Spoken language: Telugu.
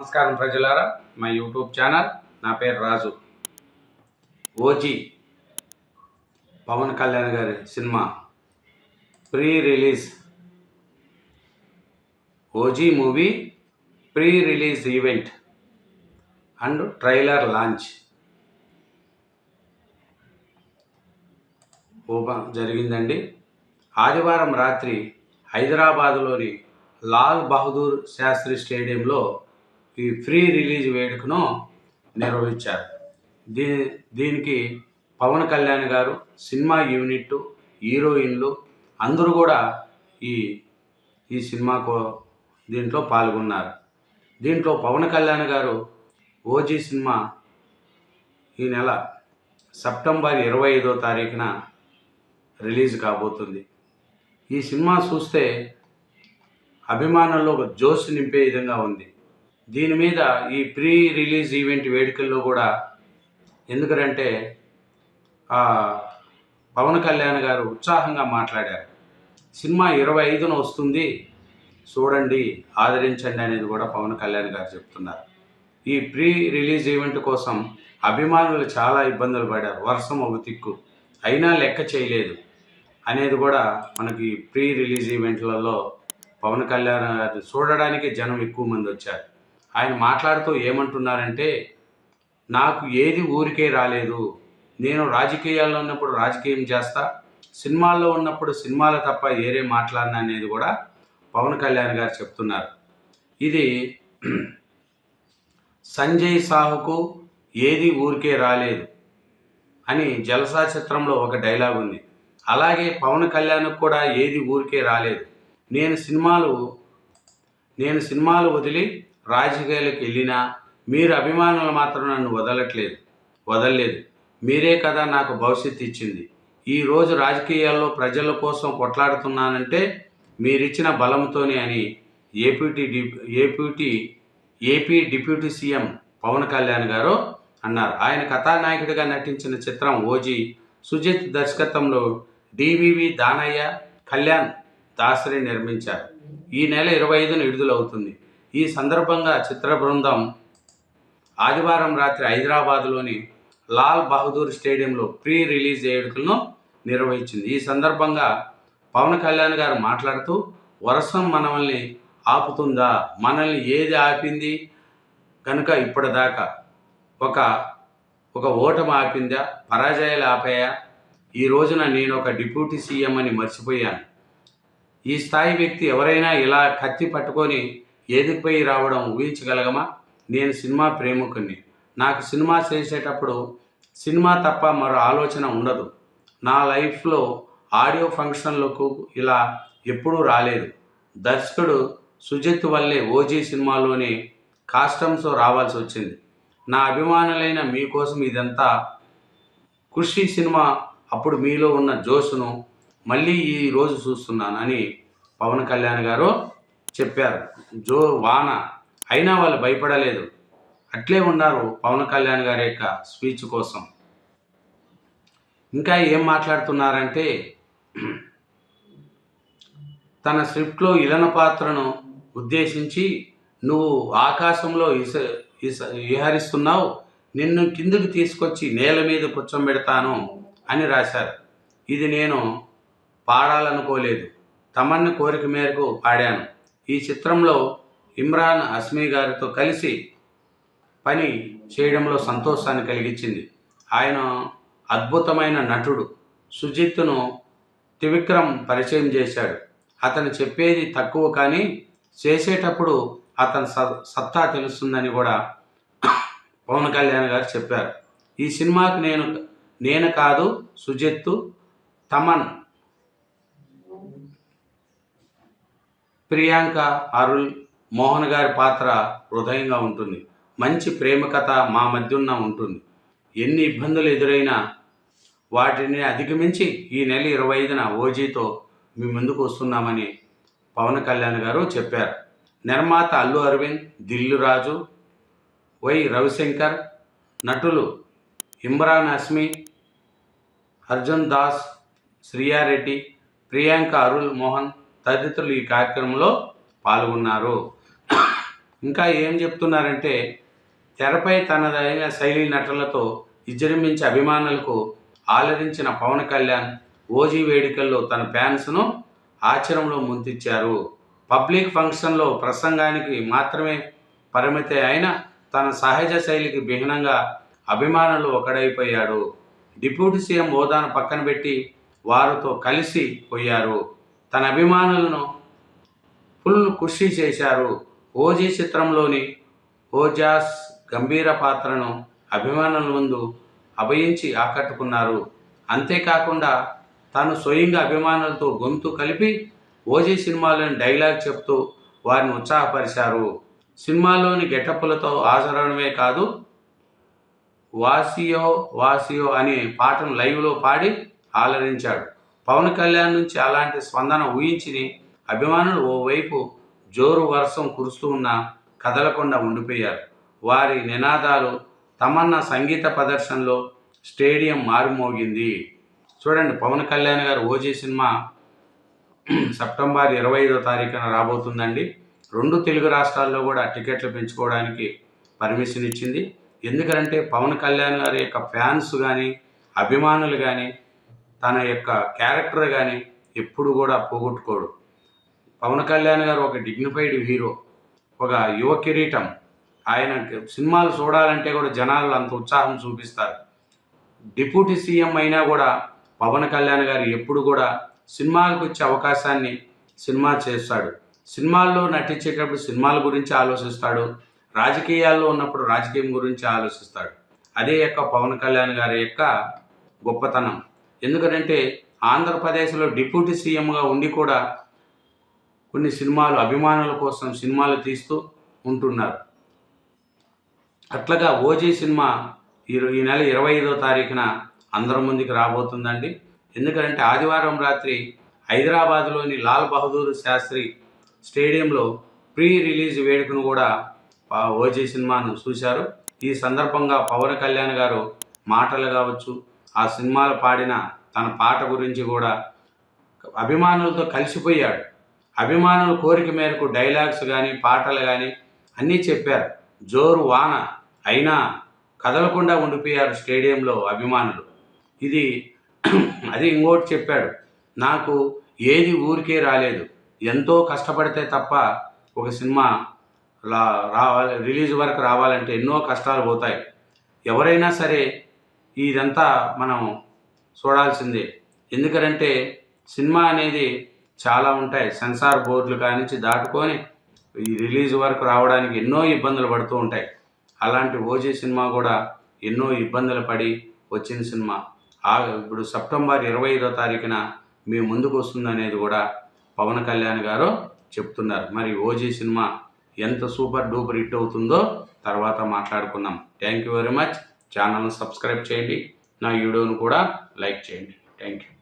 నమస్కారం ప్రజలారా మా యూట్యూబ్ ఛానల్ నా పేరు రాజు. ఓజీ పవన్ కళ్యాణ్ గారి cinema pre release OG movie pre release event and trailer launch. Open జరిగిందండి. ఆదివారం రాత్రి హైదరాబాదులోని లాల్ బహదూర్ శాస్త్రి స్టేడియంలో ఈ ఫ్రీ రిలీజ్ వేడుకను నిర్వహించారు. దీని దీనికి పవన్ కళ్యాణ్ గారు సినిమా యూనిట్ హీరోయిన్లు అందరూ కూడా ఈ ఈ సినిమాకు దీంట్లో పాల్గొన్నారు. దీంట్లో పవన్ కళ్యాణ్ గారు ఓజీ సినిమా ఈ నెల సెప్టెంబర్ ఇరవై ఐదో తారీఖున రిలీజ్ కాబోతుంది. ఈ సినిమా చూస్తే అభిమానుల్లో ఒక జోష్ నింపే విధంగా ఉంది. దీని మీద ఈ ప్రీ రిలీజ్ ఈవెంట్ వేడుకల్లో కూడా ఎందుకంటే పవన్ కళ్యాణ్ గారు ఉత్సాహంగా మాట్లాడారు. సినిమా ఇరవై ఐదున వస్తుంది. చూడండి ఆదరించండి అనేది కూడా పవన్ కళ్యాణ్ గారు చెప్తున్నారు. ఈ ప్రీ రిలీజ్ ఈవెంట్ కోసం అభిమానులు చాలా ఇబ్బందులు పడారు వర్షం ఒక తిక్కు. అయినా లెక్క చేయలేదు అనేది కూడా మనకి ప్రీ రిలీజ్ ఈవెంట్లలో పవన్ కళ్యాణ్ గారు చూడడానికి జనం ఎక్కువ మంది వచ్చారు. ఆయన మాట్లాడుతూ ఏమంటున్నారంటే నాకు ఏది ఊరికే రాలేదు. నేను రాజకీయాల్లో ఉన్నప్పుడు రాజకీయం చేస్తా సినిమాల్లో ఉన్నప్పుడు సినిమాలు తప్ప ఏరే మాట్లాడిన అనేది కూడా పవన్ కళ్యాణ్ గారు చెప్తున్నారు. ఇది సంజయ్ సాహుకు ఏది ఊరికే రాలేదు అని జలసా చిత్రంలో ఒక డైలాగ్ ఉంది. అలాగే పవన్ కళ్యాణ్కు కూడా ఏది ఊరికే రాలేదు. నేను సినిమాలు నేను సినిమాలు వదిలి రాజకీయాలకు వెళ్ళినా మీరు అభిమానులు మాత్రం నన్ను వదలట్లేదు. వదలలేదు. మీరే కదా నాకు భవిష్యత్తు ఇచ్చింది. ఈరోజు రాజకీయాల్లో ప్రజల కోసం కొట్లాడుతున్నానంటే మీరిచ్చిన బలంతోనే అని ఏపీటీ డి APT AP deputy CM Pawan Kalyan గారు అన్నారు. ఆయన కథానాయకుడిగా నటించిన చిత్రం ఓజీ సుజిత్ దర్శకత్వంలో డివివి దానయ్య కళ్యాణ్ దాసరి నిర్మించారు. ఈ నెల ఇరవై ఐదున విడుదలవుతుంది. ఈ సందర్భంగా చిత్ర బృందం ఆదివారం రాత్రి హైదరాబాద్లోని లాల్ బహదూర్ స్టేడియంలో ప్రీ రిలీజ్ వేడుకలను నిర్వహించింది. ఈ సందర్భంగా పవన్ కళ్యాణ్ గారు మాట్లాడుతూ వర్షం మనల్ని ఆపుతుందా? మనల్ని ఏది ఆపింది? కనుక ఇప్పటిదాకా ఒక ఒక ఓటమి ఆపిందా? పరాజయాలు ఆపాయా? ఈ రోజున నేను ఒక డిప్యూటీ సీఎం అని మర్చిపోయాను. ఈ స్థాయి వ్యక్తి ఎవరైనా ఇలా కత్తి పట్టుకొని ఏదిపై రావడం ఊహించగలగమా? నేను సినిమా ప్రేమికుని నాకు సినిమా చేసేటప్పుడు సినిమా తప్ప మరో ఆలోచన ఉండదు. నా లైఫ్లో ఆడియో ఫంక్షన్లకు ఇలా ఎప్పుడూ రాలేదు. దర్శకుడు సుజిత్ వల్లే ఓజీ సినిమాలోని కాస్టమ్స్ రావాల్సి వచ్చింది. నా అభిమానులైన మీకోసం ఇదంతా కృషి సినిమా అప్పుడు మీలో ఉన్న జోష్ను మళ్ళీ ఈ రోజు పవన్ కళ్యాణ్ గారు చెప్పారు. జో వాన. అయినా వాళ్ళు భయపడలేదు. అట్లే ఉన్నారు పవన్ కళ్యాణ్ గారి యొక్క స్పీచ్ కోసం. ఇంకా ఏం మాట్లాడుతున్నారంటే తన స్క్రిప్ట్లో ఇలన పాత్రను ఉద్దేశించి నువ్వు ఆకాశంలో ఇస ఇస విహరిస్తున్నావు. నిన్ను కిందికి తీసుకొచ్చి నేల మీద కూర్చోబెడతాను అని రాశారు. ఇది నేను పాడాలనుకోలేదు. తమన్న కోరిక మేరకు పాడాను. ఈ చిత్రంలో ఇమ్రాన్ అస్మీ గారితో కలిసి పని చేయడంలో సంతోషాన్ని కలిగించింది. ఆయన అద్భుతమైన నటుడు. సుజిత్ను త్రివిక్రమ్ పరిచయం చేశాడు. అతను చెప్పేది తక్కువ కానీ చేసేటప్పుడు అతని సత్తా తెలుస్తుందని కూడా పవన్ కళ్యాణ్ గారు చెప్పారు. ఈ సినిమాకి నేను నేను కాదు సుజిత్ తమన్ ప్రియాంక అరుల్ మోహన్ గారి పాత్ర హృదయంగా ఉంటుంది. మంచి ప్రేమ కథ మా మధ్యన ఉంటుంది. ఎన్ని ఇబ్బందులు ఎదురైనా వాటిని అధిగమించి ఈ నెల ఇరవై ఐదున ఓజీతో మీ ముందుకు వస్తున్నామని పవన్ కళ్యాణ్ గారు చెప్పారు. నిర్మాత అల్లు అరవింద్ దిల్లు రాజు వై రవిశంకర్ నటులు ఇమ్రాన్ అస్మి అర్జున్ దాస్ శ్రియారెడ్డి ప్రియాంక అరుల్ మోహన్ తదితరులు ఈ కార్యక్రమంలో పాల్గొన్నారు. ఇంకా ఏం చెప్తున్నారంటే తెరపై తనదైన శైలి నటనలతో విజృంభించే అభిమానులకు ఆలరించిన పవన్ కళ్యాణ్ ఓజీ వేడుకల్లో తన ఫ్యాన్స్ను ఆచరణలో ముంతిచ్చారు పబ్లిక్ ఫంక్షన్లో ప్రసంగానికి మాత్రమే పరిమితి అయిన తన సహజ శైలికి భిన్నంగా అభిమానులు ఒకడైపోయాడు డిప్యూటీ సీఎం హోదాను పక్కన పెట్టి వారితో కలిసి పోయారు. తన అభిమానులను ఫుల్ ఖుషి చేశారు. ఓజీ చిత్రంలోని ఓజాస్ గంభీర పాత్రను అభిమానుల ముందు అభయించి ఆకట్టుకున్నారు. అంతేకాకుండా తాను స్వయంగా అభిమానులతో గొంతు కలిపి ఓజీ సినిమాలోని డైలాగ్ చెప్తూ వారిని ఉత్సాహపరిచారు. సినిమాలోని గెటప్పులతో ఆచరణమే కాదు వాసియో వాసియో అనే పాటను లైవ్లో పాడి ఆలరించాడు. పవన్ కళ్యాణ్ నుంచి అలాంటి స్పందన ఊహించిని అభిమానులు ఓవైపు జోరు వర్షం కురుస్తూ ఉన్న కదలకుండా ఉండిపోయారు. వారి నినాదాలు తమన్నా సంగీత ప్రదర్శనలో స్టేడియం మారుమోగింది. చూడండి పవన్ కళ్యాణ్ గారు ఓజీ సినిమా సెప్టెంబర్ ఇరవై ఐదో తారీఖున రాబోతుందండి. రెండు తెలుగు రాష్ట్రాల్లో కూడా టికెట్లు పెంచుకోవడానికి పర్మిషన్ ఇచ్చింది. ఎందుకంటే పవన్ కళ్యాణ్ గారి యొక్క ఫ్యాన్స్ కానీ అభిమానులు కానీ తన యొక్క క్యారెక్టర్ కానీ ఎప్పుడు కూడా పోగొట్టుకోడు. పవన్ కళ్యాణ్ గారు ఒక డిగ్నిఫైడ్ హీరో ఒక యువ కిరీటం. ఆయన సినిమాలు చూడాలంటే కూడా జనాలు అంత ఉత్సాహం చూపిస్తారు. డిప్యూటీ సీఎం అయినా కూడా పవన్ కళ్యాణ్ గారు ఎప్పుడు కూడా సినిమాలకు వచ్చే అవకాశాన్ని సినిమా చేస్తాడు. సినిమాల్లో నటించేటప్పుడు సినిమాల గురించి ఆలోచిస్తాడు. రాజకీయాల్లో ఉన్నప్పుడు రాజకీయం గురించి ఆలోచిస్తాడు. అదే యొక్క పవన్ కళ్యాణ్ గారి యొక్క గొప్పతనం. ఎందుకంటే ఆంధ్రప్రదేశ్లో డిప్యూటీ సీఎంగా ఉండి కూడా కొన్ని సినిమాలు అభిమానుల కోసం సినిమాలు తీస్తూ ఉంటున్నారు. అట్లాగా ఓజీ సినిమా ఈ ఈ నెల ఇరవై ఐదో తారీఖున అందరి ముందుకు రాబోతుందండి. ఎందుకంటే ఆదివారం రాత్రి హైదరాబాద్లోని లాల్ బహదూర్ శాస్త్రి స్టేడియంలో ప్రీ రిలీజ్ వేడుకను కూడా ఓజీ సినిమాను చూశారు. ఈ సందర్భంగా పవన్ కళ్యాణ్ గారు మాటలు కావచ్చు ఆ సినిమాలు పాడిన తన పాట గురించి కూడా అభిమానులతో కలిసిపోయాడు. అభిమానుల కోరిక మేరకు డైలాగ్స్ కానీ పాటలు కానీ అన్నీ చెప్పారు. జోరు వాన అయినా కదలకుండా ఉండిపోయారు స్టేడియంలో అభిమానులు. ఇది అది ఇంకోటి చెప్పాడు. నాకు ఏది ఊరికే రాలేదు. ఎంతో కష్టపడితే తప్ప ఒక సినిమా లా రావాలి రిలీజ్ వరకు రావాలంటే ఎన్నో కష్టాలు పోతాయి. ఎవరైనా సరే ఇదంతా మనం చూడాల్సిందే. ఎందుకంటే సినిమా అనేది చాలా ఉంటాయి. సెన్సార్ బోర్డులు కానించి దాటుకొని ఈ రిలీజ్ వరకు రావడానికి ఎన్నో ఇబ్బందులు పడుతూ ఉంటాయి. అలాంటి ఓజీ సినిమా కూడా ఎన్నో ఇబ్బందులు పడి వచ్చిన సినిమా. ఆ ఇప్పుడు సెప్టెంబర్ ఇరవై ఐదో తారీఖున మీ ముందుకు వస్తుందనేది కూడా పవన్ కళ్యాణ్ గారు చెప్తున్నారు. మరి ఓజీ సినిమా ఎంత సూపర్ డూపర్ హిట్ అవుతుందో తర్వాత మాట్లాడుకుందాం. Thank you very much. ఛానల్ను సబ్స్క్రైబ్ చేయండి. నా వీడియోను కూడా లైక్ చేయండి. Thank you